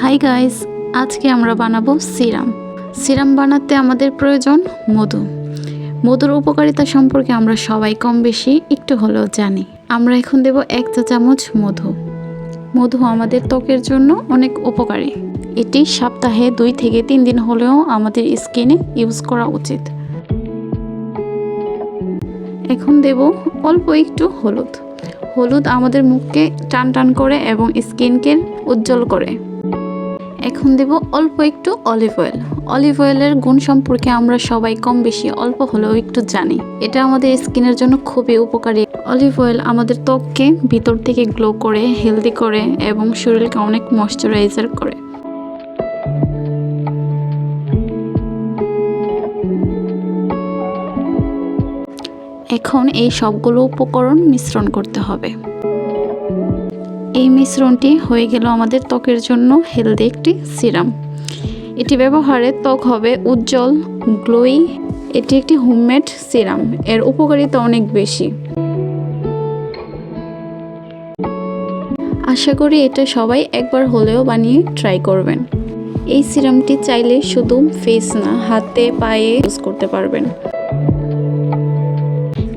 Hi guys আজকে আমরা বানাবো সিরাম। সিরাম বানাতে আমাদের প্রয়োজন মধু। মধুর উপকারিতা সম্পর্কে আমরা সবাই কম বেশি একটু হলেও জানি। আমরা এখন দেব এক চা চামচ মধু। মধু আমাদের ত্বকের জন্য অনেক উপকারী। এটি সপ্তাহে দুই থেকে তিন দিন হলেও আমাদের স্কিনে ইউজ করা উচিত। এখন দেব অল্প একটু হলুদ। হলুদ আমাদের মুখকে টান টান করে এবং স্কিনকে উজ্জ্বল করে। এখন দেব অল্প একটু অলিভ অয়েল অলিভ অয়েলের গুণ সম্পর্কে আমরা সবাই কম বেশি অল্প হলেও একটু জানি। এটা আমাদের স্কিনের জন্য খুবই উপকারী। অলিভ অয়েল আমাদের ত্বককে ভিতর থেকে গ্লো করে হেলদি করে এবং শরীরকে অনেক ময়শ্চারাইজার করে। এখন এই সবগুলো উপকরণ মিশ্রণ করতে হবে। এই মিশ্রণটি হয়ে গেল আমাদের ত্বকের জন্য হেলদি একটি সিরাম। এটি ব্যবহারে ত্বক হবে উজ্জ্বল গ্লোই এটি একটি হোমমেড সিরাম, এর উপকারিতা অনেক বেশি। আশা করি এটা সবাই একবার হলেও বানিয়ে ট্রাই করবেন। এই সিরামটি চাইলে শুধু ফেস না, হাতে, পায়ে ইউজ করতে পারবেন।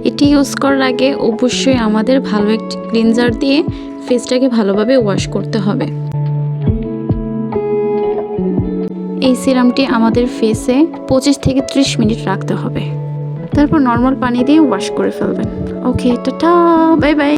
এটি ইউজ করার আগে অবশ্যই আমাদের ভালো একটি ক্লিনজার দিয়ে ফেসটাকে ভালোভাবে ওয়াশ করতে হবে। এই সিরামটি আমাদের ফেসে পঁচিশ থেকে ত্রিশ মিনিট রাখতে হবে। তারপর নর্মাল পানি দিয়ে ওয়াশ করে ফেলবেন। ওকে টাটা বাই বাই